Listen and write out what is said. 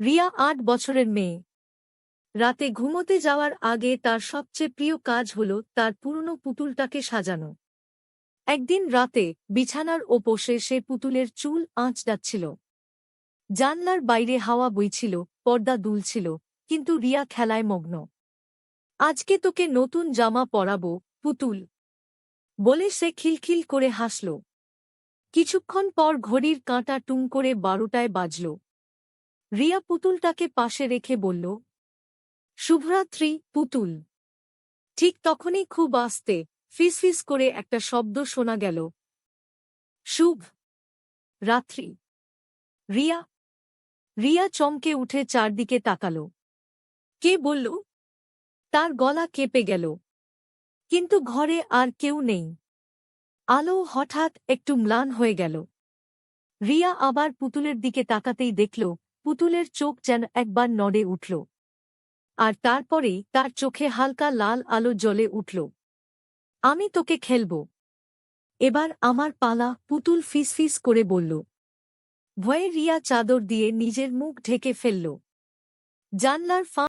রিয়া আট বছরের মেয়ে। রাতে ঘুমোতে যাওয়ার আগে তার সবচেয়ে প্রিয় কাজ হল তার পুরনো পুতুলটাকে সাজানো। একদিন রাতে বিছানার ওপোষে সে পুতুলের চুল আঁচ যাচ্ছিল জানলার বাইরে হাওয়া বইছিল, পর্দা দুলছিল, কিন্তু রিয়া খেলায় মগ্ন। আজকে তোকে নতুন জামা পরাবো, পুতুল। বলে সে খিলখিল করে হাসল। কিছুক্ষণ পর ঘড়ির কাঁটা টুং করে বারোটায় বাজল। রিয়া পুতুলটাকে পাশে রেখে বলল, শুভরাত্রি, পুতুল। ঠিক তখনই খুব আস্তে ফিসফিস করে একটা শব্দ শোনা গেল, শুভ রাত্রি। রিয়া রিয়া চমকে উঠে চারদিকে তাকাল। কে বলল? তার গলা কেঁপে গেল। কিন্তু ঘরে আর কেউ নেই। আলো হঠাৎ একটু ম্লান হয়ে গেল। রিয়া আবার পুতুলের দিকে তাকাতেই দেখল পুতুলের চোখ যেন একবার নড়ে উঠল। আর তারপরেই তার চোখে হালকা লাল আলো জ্বলে উঠল। আমি তোকে খেলব। এবার আমার পালা পুতুল ফিসফিস করে বলল। ভয়ে রিয়া চাদর দিয়ে নিজের মুখ ঢেকে ফেলল। জানলার ফা